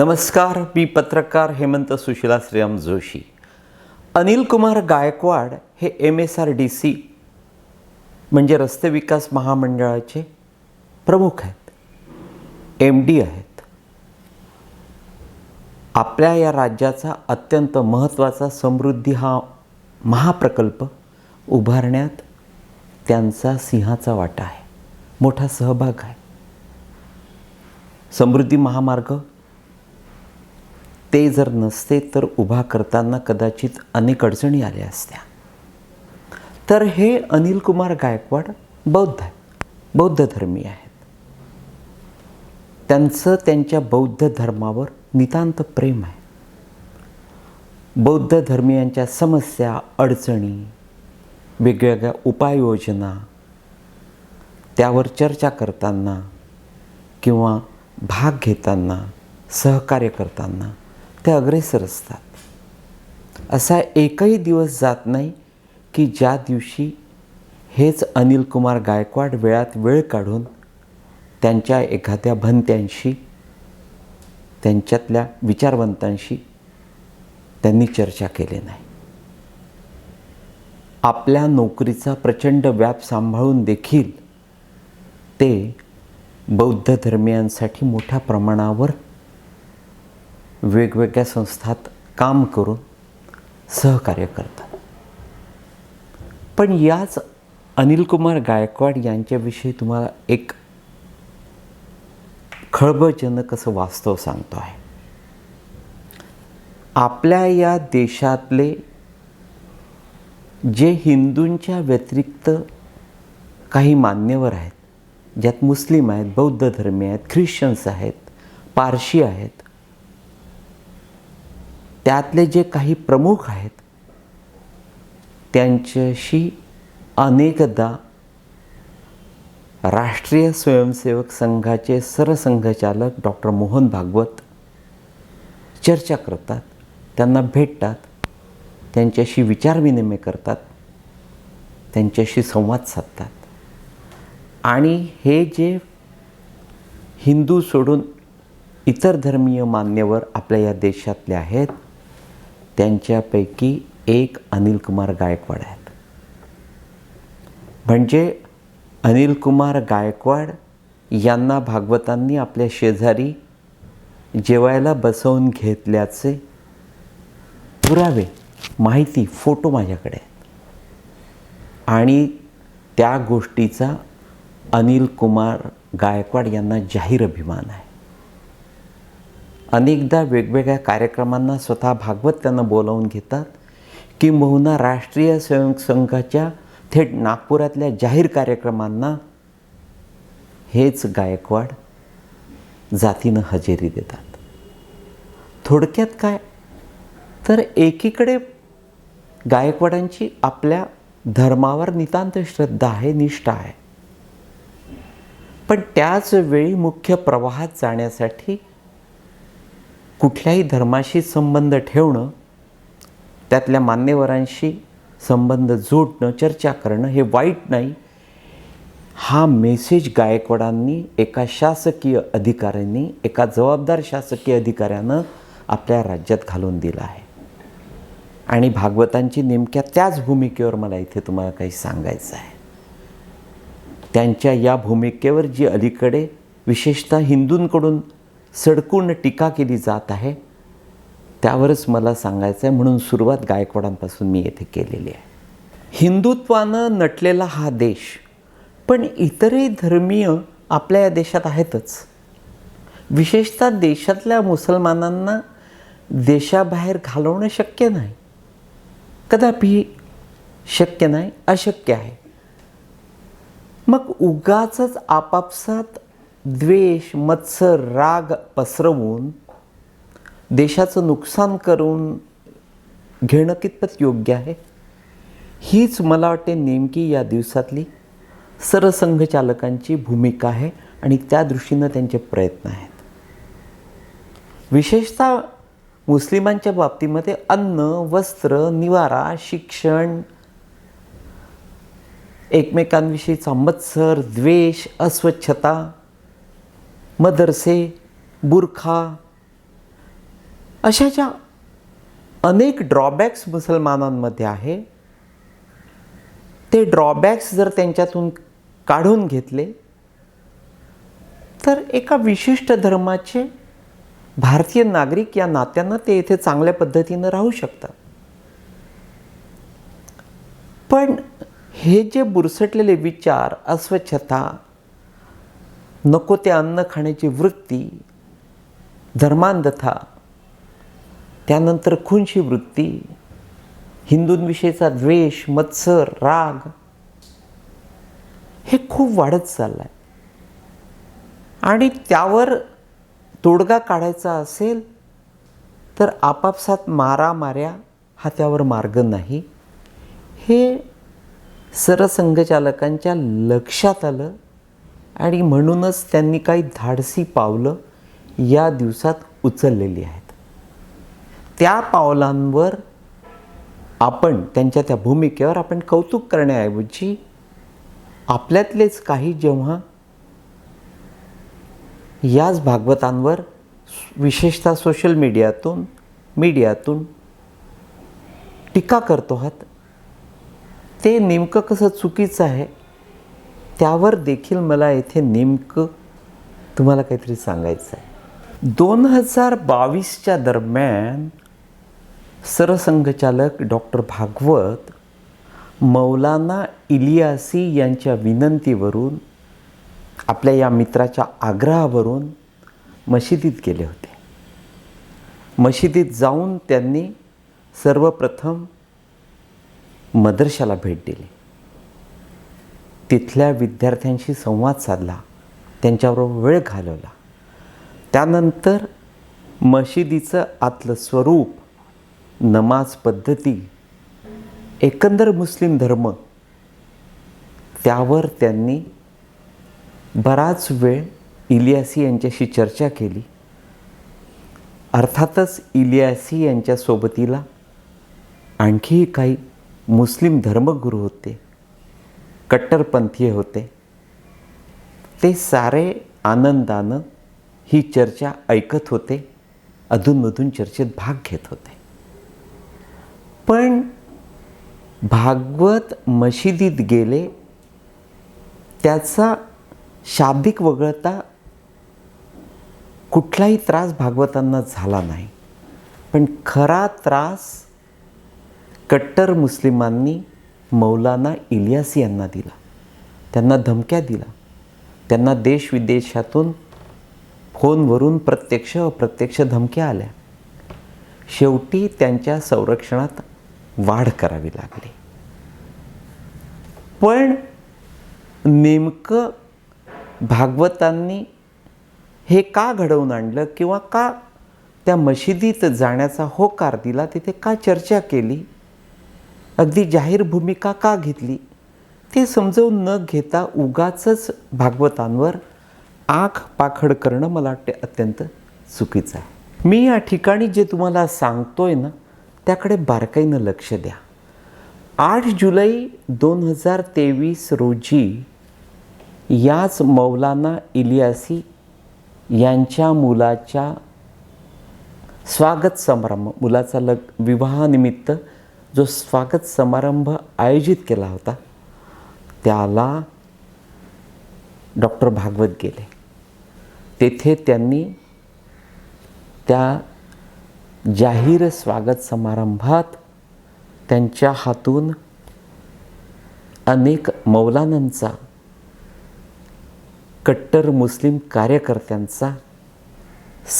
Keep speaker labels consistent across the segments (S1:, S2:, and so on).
S1: नमस्कार मी पत्रकार हेमंत सुशिला श्रीराम जोशी अनिल कुमार गायकवाड हे M S R D C म्हणजे रस्ते विकास महामंडळाचे प्रमुख आहेत एम डी आहेत आपल्या या राज्याचा अत्यंत महत्त्वाचा समृद्धी हा महाप्रकल्प उभारण्यात त्यांचा सिंहाचा वाटा आहे मोठा सहभाग आहे समृद्धी महामार्ग ते जर नसते तर उभा करताना कदाचित अनेक अडचणी आल्या असत्या तर हे अनिल कुमार गायकवाड बौद्ध बौद्ध धर्मी आहेत त्यांचं त्यांच्या बौद्ध धर्मावर नितांत प्रेम आहे बौद्ध धर्मीयांच्या समस्या अडचणी वेगवेगळ्या उपाययोजना त्यावर चर्चा करताना किंवा भाग घेताना सहकार्य करताना ते अग्रेसर असतात असा एकही दिवस जात नाही की ज्या दिवशी हेच अनिल कुमार गायकवाड वेळात वेळ काढून त्यांच्या एखाद्या भंत्यांशी त्यांच्यातल्या विचारवंतांशी त्यांनी चर्चा केली नाही आपल्या नोकरीचा प्रचंड व्याप सांभाळून देखील ते बौद्ध धर्मियांसाठी मोठ्या प्रमाणावर वेगवेगळ्या संस्थात काम करून सहकार्य करतात पण याच अनिलकुमार गायकवाड यांच्याविषयी तुम्हाला एक खळबळजनक असं वास्तव सांगतो आहे आपल्या या देशातले जे हिंदूंच्या व्यतिरिक्त काही मान्यवर आहेत ज्यात मुस्लिम आहेत बौद्ध धर्मी आहेत ख्रिश्चन्स आहेत पारशी आहेत त्यातले जे काही प्रमुख आहेत त्यांच्याशी अनेकदा राष्ट्रीय स्वयंसेवक संघाचे सरसंघचालक डॉक्टर मोहन भागवत चर्चा करतात त्यांना भेटतात त्यांच्याशी विचारविनिमय करतात त्यांच्याशी संवाद साधतात आणि हे जे हिंदू सोडून इतर धर्मीय मान्यवर आपल्या या देशातले आहेत त्यांच्यापैकी एक अनिल कुमार गायकवाड आहेत म्हणजे अनिल कुमार गायकवाड यांना भागवतांनी आपल्या शेजारी जेवायला बसवून घेतल्याचे पुरावे माहिती फोटो माझ्याकडे आहेत आणि त्या गोष्टीचा अनिल कुमार गायकवाड यांना जाहीर अभिमान आहे अनेकदा वेगवेगळ्या कार्यक्रमांना स्वतः भागवत त्यांना बोलावून घेतात किंबहुना राष्ट्रीय स्वयंसंघाच्या थेट नागपुरातल्या जाहीर कार्यक्रमांना हेच गायकवाड जातीनं हजेरी देतात थोडक्यात काय तर एकीकडे गायकवाडांची आपल्या धर्मावर नितांत श्रद्धा आहे निष्ठा आहे पण त्याच वेळी मुख्य प्रवाहात जाण्यासाठी कुठल्याही धर्माशी संबंध ठेवणं त्यातल्या मान्यवरांशी संबंध जोडणं चर्चा करणं हे वाईट नाही हा मेसेज गायकवाडांनी एका शासकीय अधिकाऱ्यांनी एका जबाबदार शासकीय अधिकाऱ्यानं आपल्या राज्यात घालून दिला आहे आणि भागवतांची नेमक्या त्याच भूमिकेवर मला इथे तुम्हाला काही सांगायचं आहे त्यांच्या या भूमिकेवर जी अलीकडे विशेषतः हिंदूंकडून सडकून टीका केली जात आहे त्यावरच मला सांगायचं आहे म्हणून सुरुवात गायकवाडांपासून मी येथे केलेली आहे हिंदुत्वानं नटलेला हा देश पण इतरही धर्मीय आपल्या या देशात आहेतच विशेषतः देशातल्या मुसलमानांना देशाबाहेर घालवणं शक्य नाही कदापि शक्य नाही अशक्य आहे मग उगाच आपापसात द्वेष मत्सर राग पसरवून देशाचं नुकसान करून घेणं कितपत योग्य आहे हीच मला वाटते नेमकी या दिवसातली सरसंघचालकांची भूमिका आहे आणि त्या दृष्टीनं त्यांचे प्रयत्न आहेत विशेषतः मुस्लिमांच्या बाबतीमध्ये अन्न वस्त्र निवारा शिक्षण एकमेकांविषयीचा मत्सर द्वेष अस्वच्छता मदरसे बुरखा अशा ज्या अनेक ड्रॉबॅक्स मुसलमानांमध्ये आहे ते ड्रॉबॅक्स जर त्यांच्यातून काढून घेतले तर एका विशिष्ट धर्माचे भारतीय नागरिक या नात्यानं ते इथे चांगल्या पद्धतीनं राहू शकतात पण हे जे बुरसटलेले विचार अस्वच्छता नको ते अन्न खाण्याची वृत्ती धर्मांधथा त्यानंतर खुनशी वृत्ती हिंदूंविषयीचा द्वेष मत्सर राग हे खूप वाढत चाललं आहे आणि त्यावर तोडगा काढायचा असेल तर आपापसात मारामाऱ्या हा त्यावर मार्ग नाही हे सरसंघचालकांच्या लक्षात आलं आणि म्हणूनच त्यांनी काही धाडसी पावलं या दिवसात उचललेली आहेत त्या पावलांवर आपण त्यांच्या त्या भूमिकेवर आपण कौतुक करण्याऐवजी आपल्यातलेच काही जेव्हा याच भागवतांवर विशेषतः सोशल मीडियातून मीडियातून टीका करतो आहात ते नेमकं कसं चुकीचं आहे त्यावर देखील मला येथे नेमकं तुम्हाला काहीतरी सांगायचं आहे दोन हजार बावीसच्या दरम्यान सरसंघचालक डॉक्टर भागवत मौलाना इलियासी यांच्या विनंतीवरून आपल्या या मित्राच्या आग्रहावरून मशिदीत गेले होते मशिदीत जाऊन त्यांनी सर्वप्रथम मदरशाला भेट दिली तिथल्या विद्यार्थ्यांशी संवाद साधला त्यांच्याबरोबर वेळ घालवला त्यानंतर मशिदीचं आतलं स्वरूप नमाज पद्धती एकंदर मुस्लिम धर्म त्यावर त्यांनी बराच वेळ इलियासी यांच्याशी चर्चा केली अर्थातच इलियासी यांच्यासोबतीला सोबतीला आणखीही काही मुस्लिम धर्मगुरू होते कट्टरपंथीय होते ते सारे आनंदानं ही चर्चा ऐकत होते अधूनमधून चर्चेत भाग घेत होते पण भागवत मशिदीत गेले त्याचा शाब्दिक वगळता कुठलाही त्रास भागवतांना झाला नाही पण खरा त्रास कट्टर मुस्लिमांनी मौलाना इलियास यांना दिला त्यांना धमक्या दिला त्यांना देश विदेशातून फोनवरून प्रत्यक्ष अप्रत्यक्ष धमक्या आल्या शेवटी त्यांच्या संरक्षणात वाढ करावी लागली पण नेमकं भागवतांनी हे का घडवून आणलं किंवा का त्या मशिदीत जाण्याचा होकार दिला तिथे का चर्चा केली अगदी जाहीर भूमिका का घेतली ते समजवून न घेता उगाच भागवतांवर आख पाखड करणं मला वाटते अत्यंत चुकीचं आहे मी या ठिकाणी जे तुम्हाला सांगतोय ना त्याकडे बारकाईनं लक्ष द्या आठ जुलै दोन हजार तेवीस रोजी याच मौलाना इलियासी यांच्या मुलाच्या स्वागत समारंभ मुलाचा लग विवाहानिमित्त जो स्वागत समारंभ आयोजित केला होता त्याला डॉक्टर भागवत गेले तेथे त्यांनी त्या जाहीर स्वागत समारंभात त्यांच्या हातून अनेक मौलानांचा कट्टर मुस्लिम कार्यकर्त्यांचा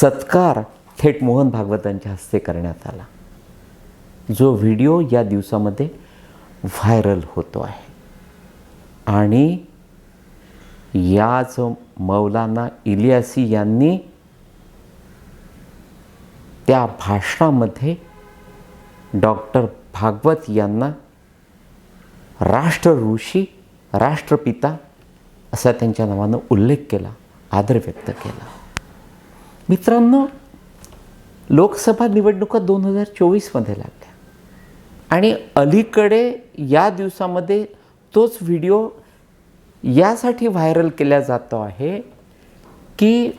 S1: सत्कार थेट मोहन भागवतांच्या हस्ते करण्यात आला जो व्हिडिओ या दिवसामध्ये व्हायरल होतो आहे आणि याच मौलाना इलियासी यांनी त्या भाषणामध्ये डॉक्टर भागवत यांना राष्ट्रऋषी राष्ट्रपिता असा त्यांच्या नावानं उल्लेख केला आदर व्यक्त केला मित्रांनो लोकसभा निवडणुका दोन हजार चोवीसमध्ये लागल्या आणि अलीकडे या दिवसामध्ये तोच व्हिडिओ यासाठी व्हायरल केला जातो आहे की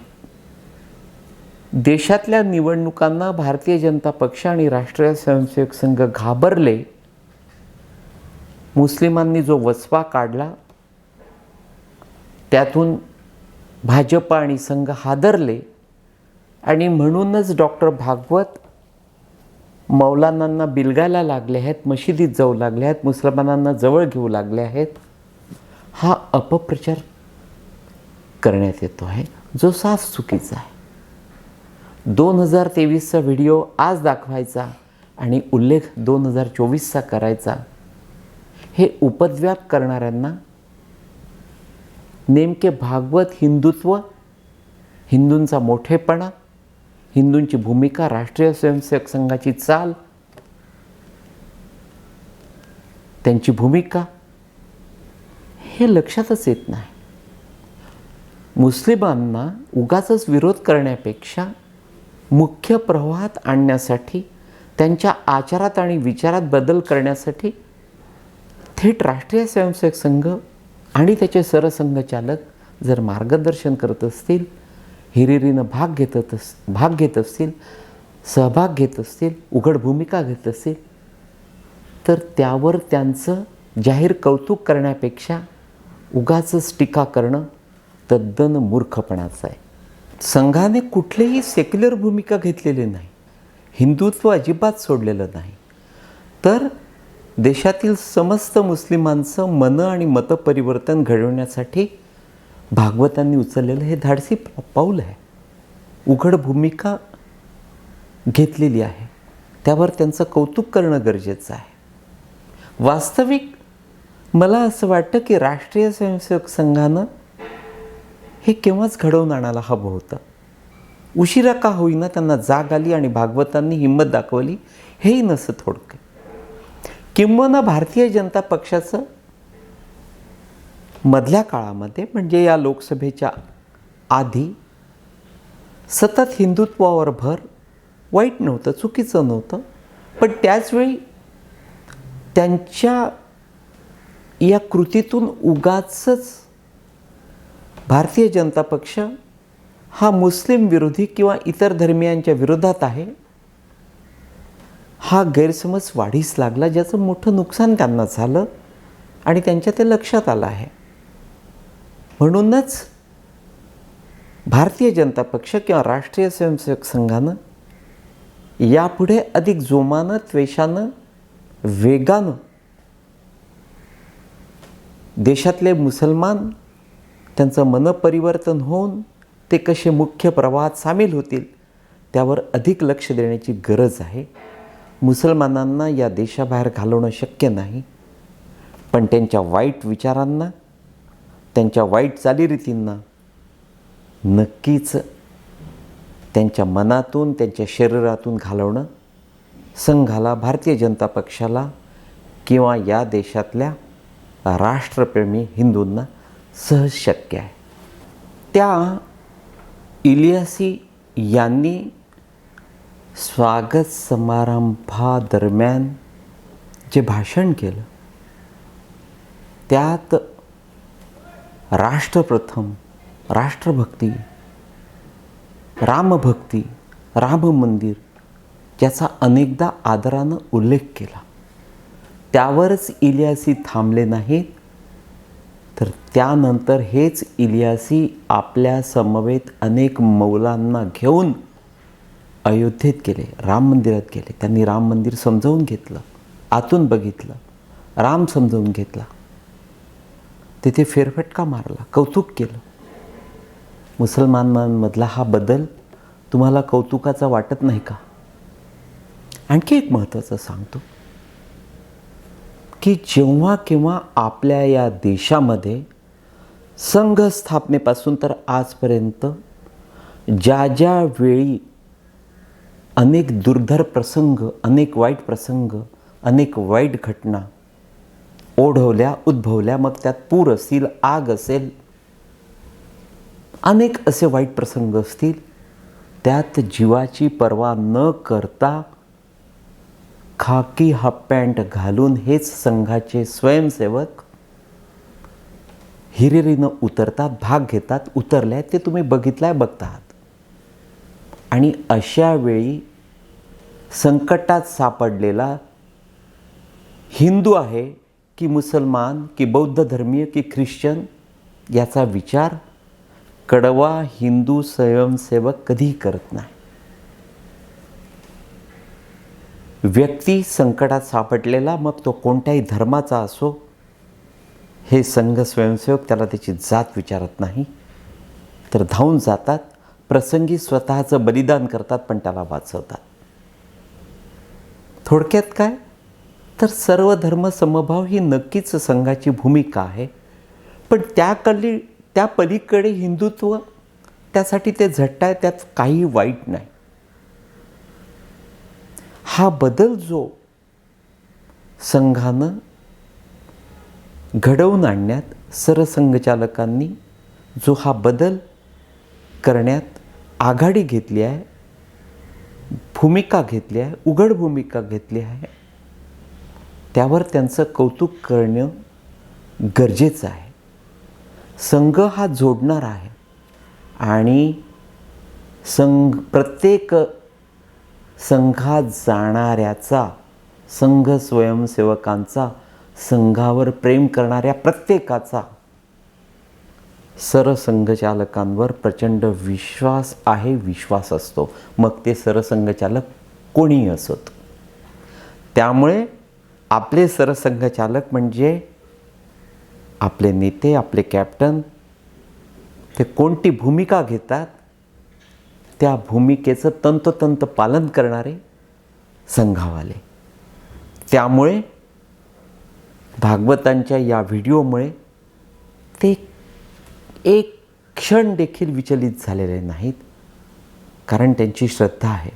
S1: देशातल्या निवडणुकांना भारतीय जनता पक्ष आणि राष्ट्रीय स्वयंसेवक संघ घाबरले मुस्लिमांनी जो वस्वा काढला त्यातून भाजप आणि संघ हादरले आणि म्हणूनच डॉक्टर भागवत मौलानांना बिलगायला लागले आहेत मशिदीत जाऊ लागले आहेत मुसलमानांना जवळ घेऊ लागले आहेत हा अपप्रचार करण्यात येतो आहे जो साफ चुकीचा आहे दोन हजार तेवीसचा व्हिडिओ आज दाखवायचा आणि उल्लेख दोन हजार चोवीसचा करायचा हे उपद्व्याप करणाऱ्यांना नेमके भागवत हिंदुत्व हिंदूंचा मोठेपणा हिंदूंची भूमिका राष्ट्रीय स्वयंसेवक संघाची चाल त्यांची भूमिका हे लक्षातच येत नाही मुस्लिमांना उगाचच विरोध करण्यापेक्षा मुख्य प्रवाहात आणण्यासाठी त्यांच्या आचारात आणि विचारात बदल करण्यासाठी थेट राष्ट्रीय स्वयंसेवक संघ आणि त्याचे सरसंघचालक जर मार्गदर्शन करत असतील हिरिरीनं भाग घेतत भाग घेत असतील सहभाग घेत असतील उघड भूमिका घेत असतील तर त्यावर त्यांचं जाहीर कौतुक करण्यापेक्षा उगाचंच टीका करणं तद्दन मूर्खपणाचं आहे संघाने कुठलीही सेक्युलर भूमिका घेतलेली नाही हिंदुत्व अजिबात सोडलेलं नाही तर देशातील समस्त मुस्लिमांचं मन आणि मतपरिवर्तन घडवण्यासाठी भागवतांनी उचललेलं हे धाडसी पाऊल आहे उघड भूमिका घेतलेली आहे त्यावर त्यांचं कौतुक करणं गरजेचं आहे वास्तविक मला असं वाटतं की राष्ट्रीय स्वयंसेवक संघानं हे केव्हाच घडवून आणायला हवं होतं उशिरा का होईना त्यांना जाग आली आणि भागवतांनी हिंमत दाखवली हेही नसं थोडकं किंबहुना भारतीय जनता पक्षाचं मधल्या काळामध्ये म्हणजे या लोकसभेच्या आधी सतत हिंदुत्वावर भर वाईट नव्हतं चुकीचं नव्हतं पण त्याचवेळी त्यांच्या या कृतीतून उगाचच भारतीय जनता पक्ष हा मुस्लिम विरोधी किंवा इतर धर्मियांच्या विरोधात आहे हा गैरसमज वाढीस लागला ज्याचं मोठं नुकसान त्यांना झालं आणि त्यांच्या ते लक्षात आलं आहे म्हणूनच भारतीय जनता पक्ष किंवा राष्ट्रीय स्वयंसेवक संघानं यापुढे अधिक जोमानं त्वेषानं वेगानं देशातले मुसलमान त्यांचं मनपरिवर्तन होऊन ते कसे मुख्य प्रवाहात सामील होतील त्यावर अधिक लक्ष देण्याची गरज आहे मुसलमानांना या देशाबाहेर घालवणं शक्य नाही पण त्यांच्या वाईट विचारांना त्यांच्या वाईट चालीरीतींना नक्कीच त्यांच्या मनातून त्यांच्या शरीरातून घालवणं संघाला भारतीय जनता पक्षाला किंवा या देशातल्या राष्ट्रप्रेमी हिंदूंना सहज शक्य आहे त्या इलियासी यांनी स्वागत समारंभादरम्यान जे भाषण केलं त्यात राष्ट्रप्रथम राष्ट्रभक्ती रामभक्ती राम मंदिर याचा अनेकदा आदरानं उल्लेख केला त्यावरच इलियासी थांबले नाहीत तर त्यानंतर हेच इलियासी आपल्या समवेत अनेक मौलांना घेऊन अयोध्येत गेले राम मंदिरात गेले त्यांनी राम मंदिर समजावून घेतलं आतून बघितलं राम समजवून घेतला तिथे फेरफटका मारला कौतुक केलं मुसलमानमधला हा बदल तुम्हाला कौतुकाचा वाटत नाही का आणखी एक महत्त्वाचं सांगतो की जेव्हा केव्हा आपल्या या देशामध्ये संघ स्थापनेपासून तर आजपर्यंत ज्या ज्या वेळी अनेक दुर्धर प्रसंग अनेक वाईट प्रसंग अनेक वाईट घटना ओढवल्या उद्भवल्या मग त्यात पूर असतील आग असेल अनेक असे वाईट प्रसंग असतील त्यात जीवाची पर्वा न करता खाकी हाफ पॅन्ट घालून हेच संघाचे स्वयंसेवक हिरिरीनं उतरतात भाग घेतात उतरले ते तुम्ही बघितलाय आहात आणि अशा वेळी संकटात सापडलेला हिंदू आहे की मुसलमान की बौद्ध धर्मीय की ख्रिश्चन याचा विचार कडवा हिंदू स्वयंसेवक कधीही करत नाही व्यक्ती संकटात सापडलेला मग तो कोणत्याही धर्माचा असो हे संघ स्वयंसेवक त्याला त्याची जात विचारत नाही तर धावून जातात प्रसंगी स्वतःचं बलिदान करतात पण त्याला वाचवतात थोडक्यात काय तर धर्म समभाव ही नक्कीच संघाची भूमिका आहे पण त्याकडली त्या पलीकडे हिंदुत्व त्यासाठी ते आहे त्यात काही वाईट नाही हा बदल जो संघानं घडवून आणण्यात सरसंघचालकांनी जो हा बदल करण्यात आघाडी घेतली आहे भूमिका घेतली आहे उघड भूमिका घेतली आहे त्यावर त्यांचं कौतुक करणं गरजेचं आहे संघ हा जोडणारा आहे आणि संघ प्रत्येक संघात जाणाऱ्याचा संघ स्वयंसेवकांचा संघावर प्रेम करणाऱ्या प्रत्येकाचा सरसंघचालकांवर प्रचंड विश्वास आहे विश्वास असतो मग ते सरसंघचालक कोणी असत त्यामुळे आपले सरसंघचालक म्हणजे आपले नेते आपले कॅप्टन ते कोणती भूमिका घेतात त्या भूमिकेचं तंतोतंत पालन करणारे संघावाले त्यामुळे भागवतांच्या या व्हिडिओमुळे ते एक क्षण देखील विचलित झालेले नाहीत कारण त्यांची श्रद्धा आहे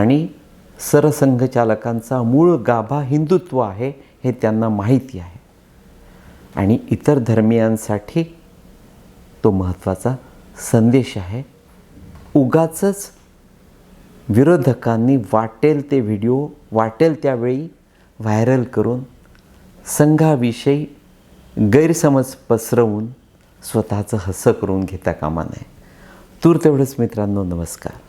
S1: आणि सरसंघचालकांचा मूळ गाभा हिंदुत्व आहे हे त्यांना माहिती आहे आणि इतर धर्मियांसाठी तो महत्त्वाचा संदेश आहे उगाच विरोधकांनी वाटेल ते व्हिडिओ वाटेल त्यावेळी व्हायरल करून संघाविषयी गैरसमज पसरवून स्वतःचं हसं करून घेता कामा नये तूर तेवढंच मित्रांनो नमस्कार